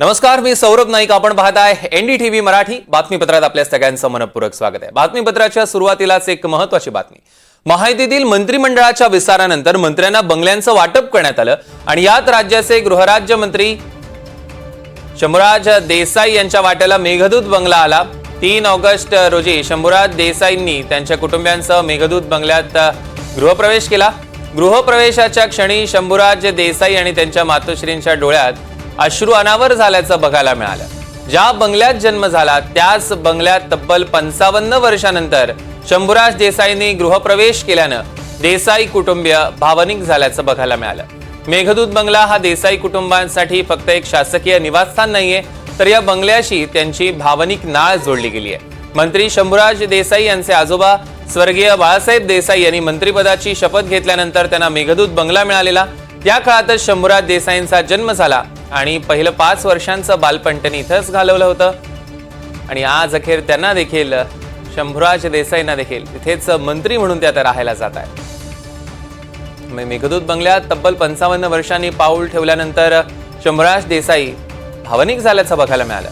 नमस्कार मी सौरभ नाईक. आपण पाहत आहे एनडीटीव्ही मराठी. बातमीपत्रात आपल्या सगळ्यांचं मनपूरक स्वागत आहे. बातमीपत्राच्या सुरुवातीलाच एक महत्वाची बातमी. महायुतीतील मंत्रिमंडळाच्या विस्तारानंतर मंत्र्यांना बंगल्यांचं वाटप करण्यात आलं आणि यात राज्याचे गृहराज्यमंत्री शंभूराज देसाई यांच्या वाट्याला मेघदूत बंगला आला. तीन ऑगस्ट रोजी शंभूराज देसाईंनी त्यांच्या कुटुंबियांसह मेघदूत बंगल्यात गृहप्रवेश केला. गृहप्रवेशाच्या क्षणी शंभूराज देसाई आणि त्यांच्या मातोश्रींच्या डोळ्यात अश्रू अनावर झाल्याचं बघायला मिळालं. ज्या बंगल्यात जन्म झाला त्याच बंगल्यात तब्बल पंचावन्न वर्षानंतर शंभूराज देसाईंनी गृहप्रवेश केल्यानं देसाई कुटुंबीय भावनिक झाल्याचं बघायला मिळालं. मेघदूत बंगला हा देसाई कुटुंबांसाठी फक्त एक शासकीय निवासस्थान नाहीये तर या बंगल्याशी त्यांची भावनिक नाळ जोडली गेली आहे मंत्री शंभूराज देसाई यांचे आजोबा स्वर्गीय बाळासाहेब देसाई यांनी मंत्रिपदाची शपथ घेतल्यानंतर त्यांना मेघदूत बंगला मिळालेला. त्या काळातच शंभूराज देसाईंचा जन्म झाला आणि पहिलं पाच वर्षांचं बालपण त्यांनी इथंच घालवलं होतं. आणि आज अखेर त्यांना देखील शंभूराज देसाईंना देखील तिथेच मंत्री म्हणून ते आता राहायला जात आहे मेघदूत बंगल्यात तब्बल पंचावन्न वर्षांनी पाऊल ठेवल्यानंतर शंभराज देसाई भावनिक झाल्याचं बघायला मिळालं.